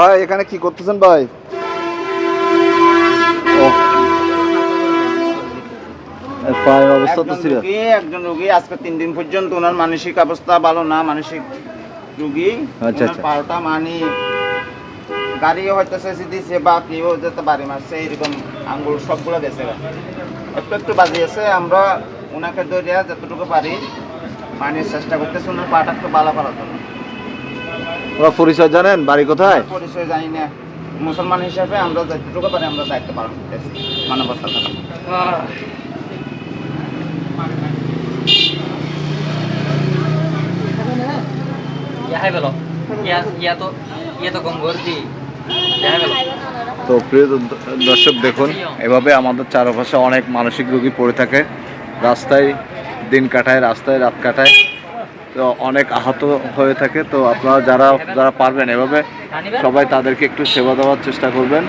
ভাই এখানে কি করতেছেন ভাই? পায়ের অবস্থা তো একজন রুগী একজন রুগী আজকে তিন দিন পর্যন্ত ওনার মানসিক অবস্থা ভালো না মানসিক রুগী। আচ্ছা, আচ্ছা। পাওটা মানি গাড়িও হয়তো সেসে দিছে বা কেউ যেতে বাড়ি মারছে এরকম আঙ্গুল সবগুলো গেছে। একটু একটু বাজিয়েছে আমরা ওনাকে ধরিয়া যতটুকু পারি মানির চেষ্টা করতেছি ওনার পাটা একটু ভালো করার জন্য। ওরা পরিচয় জানেন? বাড়ি কোথায়? পরিচয় জানি না। মুসলমান হিসাবে আমরা যতটুকু পারি আমরা দায়িত্ব পালন করতেছি belum? তো প্রিয় দর্শক দেখুন এভাবে আমাদের চারপাশে অনেক মানসিক রোগী পড়ে থাকে। রাস্তায় দিন কাটায় রাস্তায় রাত কাটায়। তো অনেক আহত হয়ে থাকে। তো আপনারা যারা যারা পারবেন এভাবে, সবাই তাদেরকে একটু সেবা দেওয়ার চেষ্টা করবেন।